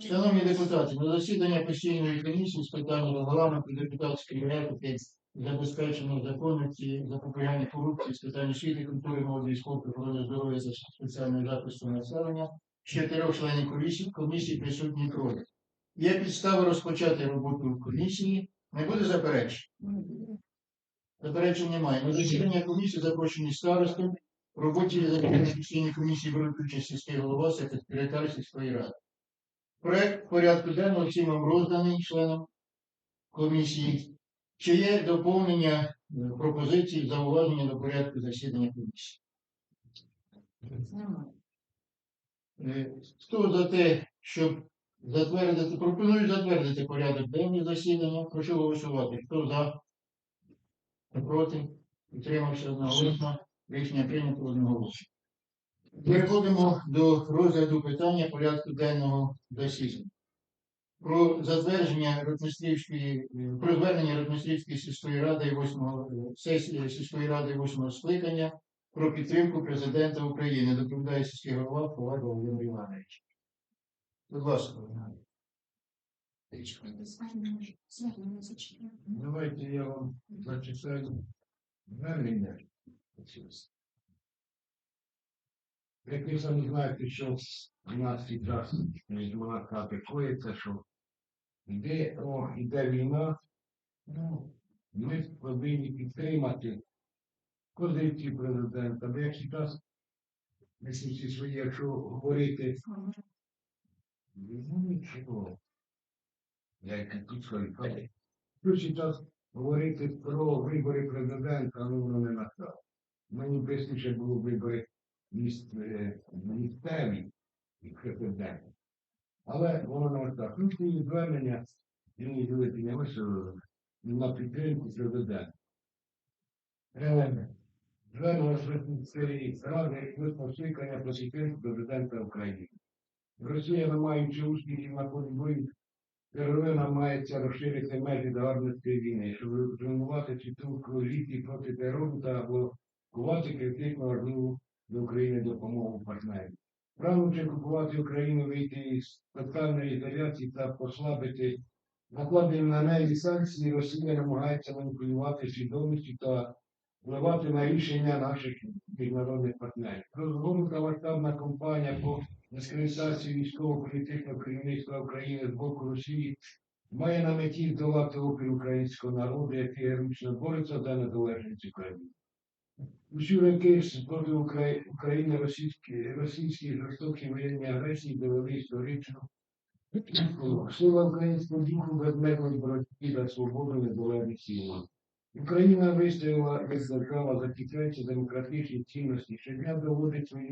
Шановні депутати, на засідання постійної комісії з питань регламенту депутатської етики, забезпечення законності, запобігання корупції, з питань освіти, культури, молоді, спорту, охорони здоров'я та соціального захисту населення, з чотирьох членів комісії, комісії присутні троє. Є підстави розпочати роботу в комісії. Не буде заперечень? Заперечень немає. На засідання комісії запрошені старости. Роботі засідання комісії беруть участь сільський голова, секретар сільської ради. Проект порядку денного всім вам розданий членам комісії. Чи є доповнення е, пропозицій, зауваження до порядку засідання комісії? Е, Хто за те, щоб затвердити, пропоную затвердити порядок денний засідання. Прошу голосувати. Хто за? Проти? Утримався одноголосно. Рішення прийнято одноголосно. Переходимо до розгляду питання порядку денного засідання. Про затвердження Ротмістрівської, е, про звернення Ротмістрівської сільської ради 8 сесії сільської ради 8 скликання про підтримку президента України. Доповідає сільський голова Повар Володимир Іванович. Будь ласка, Володимир. Давайте я вам зачитаю звернення. Як ви самі знаєте, що у нас зараз монарха коїться, що йде, о, йде війна, ну, ми повинні підтримати позицію президента. Бо як зараз, якщо говорити, ну нічого. Як тут свої. Якщо зараз говорити про вибори президента, ну воно не настало. Мені бистріше було вибори е, місцеві і президента. Але воно не так. Ну, ці звернення, мені люди підняли, що на підтримку президента. Е, Звернення Швейцарії ради висновчикання про підтримку президента України. Росія, не маючи успіхів на полі бою, Первина мається розширити межі догарницької війни, щоб тренувати чітку коаліції проти терору та блокувати критично важливу для України допомогу партнерів. Прагнучи купувати Україну вийти із тотальної ізоляції та послабити накладені на неї санкції, Росія намагається маніпулювати свідомістю та впливати на рішення наших міжнародних партнерів. Розгорнута масштабна кампанія по дискредитації військово-політичного керівництва України з боку Росії має на меті здолати опір українського народу, який героїчно бореться за незалежність України. Усі роки проти Украї- України російські, російські жорстокі воєнні агресії довели історично. Сила українського духу безмежної боротьби за свободу незалежність сила. Україна вистояла як держава, захищаючи демократичні цінності, щодня доводить свою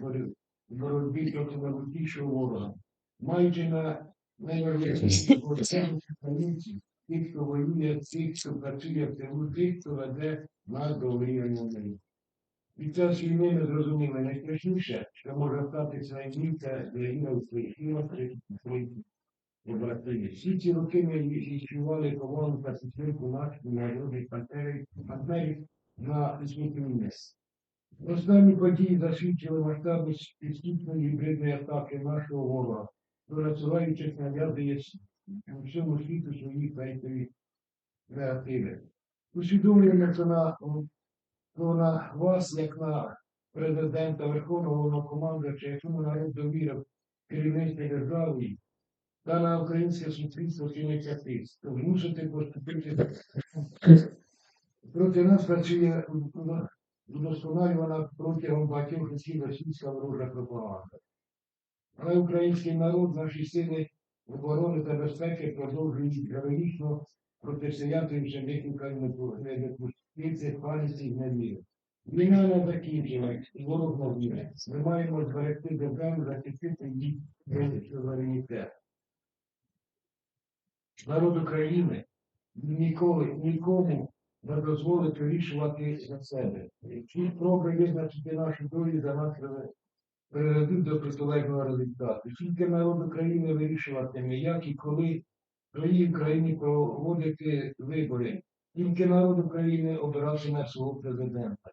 бори- в боротьбі проти найбільшого ворога, маючи на найважливіші українців, тих, хто воює, тих, хто працює в тилу, тих, хто веде нас до миру. Під час війни ми зрозуміли найстрашніше, що може статися місце країна у своїх своїх побратимів. Всі ці роки ми відчували повагу та підтримку наших народних партнерів, на високому місці. Останні події засвідчили масштабність підступної гібридної атаки нашого ворога, що насуваючись нав'язує у всьому світу свої фейкові креативи. Усвідомлюємо, що на, що на вас, як на президента Верховного Головнокомандувача, якому народ довірив керівництво держави, та на українське суспільство чиниться тиск, то змусити поступити проти нас працює удосконалювана протягом багатьох років російська ворожа пропаганда. Але український народ, наші сили оборони та безпеки продовжують героїчно протистояти всім викликам не допустити паніці і невіру. Війна не закінчилась, ворог не вміє. Ми маємо зберегти державу, захистити її суверенітет. Народ України ніколи нікому не дозволить вирішувати за себе. Ці спроби визначити нашу долю за нас приведуть до протилежного результату. Тільки народ України вирішуватиме, як і коли в своїй країні проводити вибори. Тільки народ України обиратиме свого президента.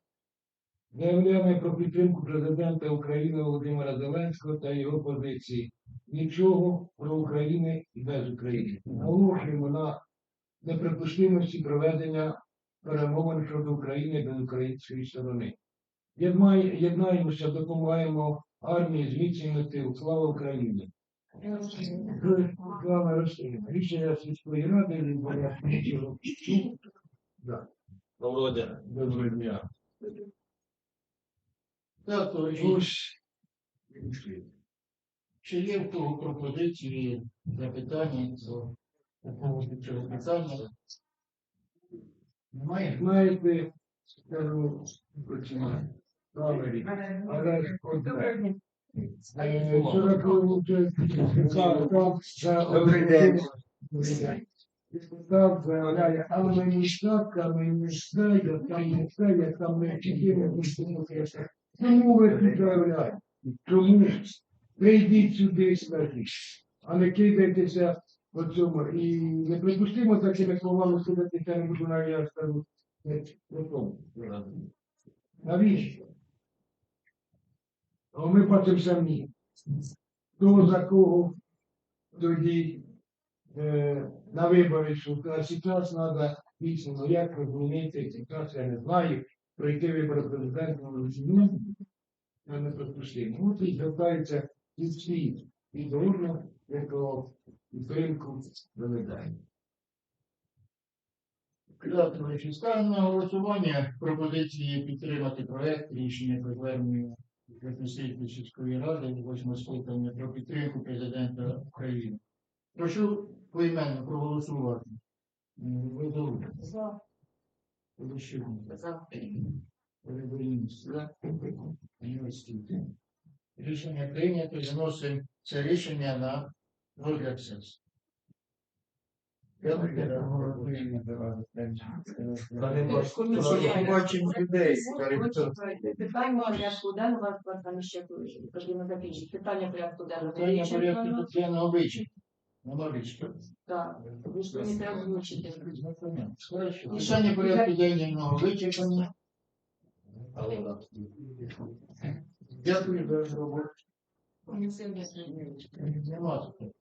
Заявляємо про підтримку президента України Володимира Зеленського та його позиції. Нічого про Україну і без України. Наголошуємо на неприпустимості проведення перемовин щодо України без української сторони. Єднаємося, допомагаємо армії зміцнювати тил. Слава Україні! Слава Росії! Рішення сільської ради відбувається. Да. Володя. Доброго дня. Так, товариші, Ось. чи є в кого пропозиції, запитання по поводу цього питання? Немає? Знаєте, скажу, починаю. Камері. Але одне. Е, що таке вже- Так, так, за- Добрий день. Депутат заявляє, але мені штатка, мені все, я там не все, я там не чотири, не все. Чому ви тут заявляєте? Чому? Прийдіть сюди і скажіть, а не кидайтеся по цьому. І неприпустимо такими словами судити, я не буду навіть я скажу. не по тому. Навіщо? А ми бачимо самі. Хто за кого тоді е, на вибори, а зараз треба дійсно, ну як розуміти, зараз я не знаю, пройти вибори президента, ну, це не припустимо. От і звертаються і всі, і дружно, якого підтримку вимагаємо. Так, товариші, ставимо на голосування пропозиції підтримати проект рішення про звернення Російської сільської ради восьмого скликання про підтримку президента України. Прошу поіменно проголосувати. Видову. За. Полищук. За. Юрський. Рішення прийнято. Заносимо це рішення на розгляд сесії. Питання порядку денного, там ще потрібно закінчити. Питання порядку денного. Питання порядку денного вичерпано. Нема більше. Так. Ви ж мені треба озвучити. Рішення порядку денного вичерпані. Дякую за роботу. Нема тут.